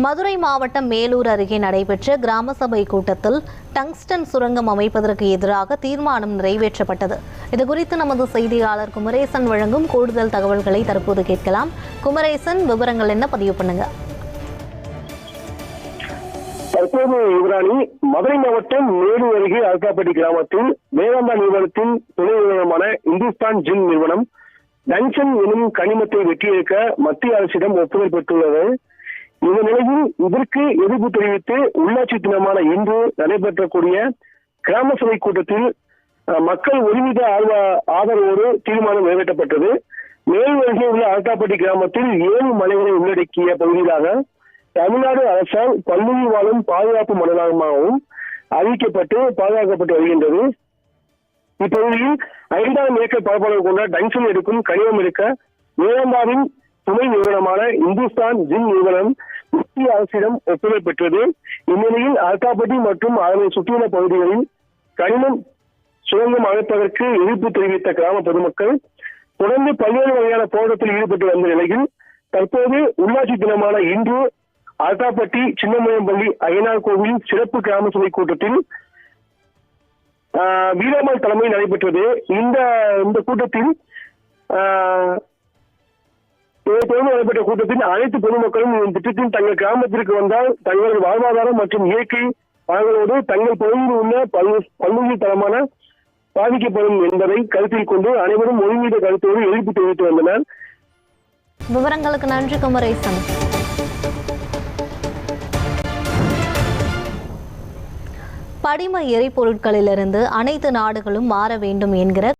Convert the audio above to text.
மதுரை மாவட்டம் மேலூர் அருகே நடைபெற்ற கிராம சபை கூட்டத்தில் டங்ஸ்டன் சுரங்கம் அமைப்பதற்கு எதிராக தீர்மானம் நிறைவேற்றப்பட்டது. இதுகுறித்து நமது செய்தியாளர் குமரேசன் வழங்கும் கூடுதல் தகவல்களை தற்போது கேட்கலாம். குமரேசன் விவரங்கள் என்ன பதிவு பண்ணுங்க. தற்போது யுவராணி மதுரை மாவட்டம் மேலூர் அருகே அல்காப்பட்டி கிராமத்தில் வேதாந்தா நிறுவனத்தின் துணை நிறுவனமான இந்துஸ்தான் ஜின் நிறுவனம் டங்ஷன் எனும் கனிமத்தை வெட்டியிருக்க மத்திய அரசிடம் ஒப்புதல் பெற்றுள்ளது. இந்த நிலையில் இதற்கு எதிர்ப்பு தெரிவித்து உள்ளாட்சி தினமான இன்று நடைபெற்றக்கூடிய கிராம சபை கூட்டத்தில் மக்கள் ஒருமித ஆழ்வ- ஆதரவோடு தீர்மானம் நிறைவேற்றப்பட்டது. மேல் அருகே உள்ள அரட்டாப்பட்டி கிராமத்தில் ஏழு மலைகளை உள்ளடக்கிய பகுதியிலாக தமிழ்நாடு அரசால் பல்லுயிர் வாழும் பாதுகாப்பு மண்டலமாகவும் அறிவிக்கப்பட்டு பாதுகாக்கப்பட்டு வருகின்றது. இப்பகுதியில் ஐந்தாயிரம் ஏக்கர் பரப்பளவு கொண்ட டங்ஷன் எடுக்கும் கனிமம் எடுக்க வேதாந்தாவின் துணை நிறுவனமான இந்துஸ்தான் ஜிம் நிறுவனம் மத்திய அரசிடம் ஒப்புதல் பெற்றது. இந்நிலையில் அல்காப்பட்டி மற்றும் அதனை சுற்றியுள்ள பகுதிகளில் கனிமம் சுரங்கம் அமைப்பதற்கு எதிர்ப்பு தெரிவித்த கிராம பொதுமக்கள் தொடர்ந்து பல்வேறு வகையான போராட்டத்தில் ஈடுபட்டு வந்த நிலையில் தற்போது உள்ளாட்சி தினமான இன்று அல்காப்பட்டி சின்னமயம்பள்ளி அய்யனார் கோவில் சிறப்பு கிராம சபை கூட்டத்தில் ஆஹ், வீரம்மாள் தலைமையில் நடைபெற்றது. இந்த இந்த கூட்டத்தில் ஆஹ், நடைபெற்ற கூட்டத்தில் அனைத்து பொதுமக்களும் இந்த திட்டத்தில் தங்கள் கிராமத்திற்கு வந்தால் தங்களது வாழ்வாதாரம் மற்றும் இயற்கை வளங்களோடு தங்கள் பகுதியில் உள்ள பல்வேறு தரமான பாதிக்கப்படும் என்பதை கருத்தில் கொண்டு அனைவரும் ஒருங்கிணைந்த கருத்தோடு எதிர்ப்பு தெரிவித்து வந்தனர். விவரங்களுக்கு நன்றி குமரேசன் படிம எரிபொருட்களிலிருந்து அனைத்து நாடுகளும் மாற வேண்டும் என்கிற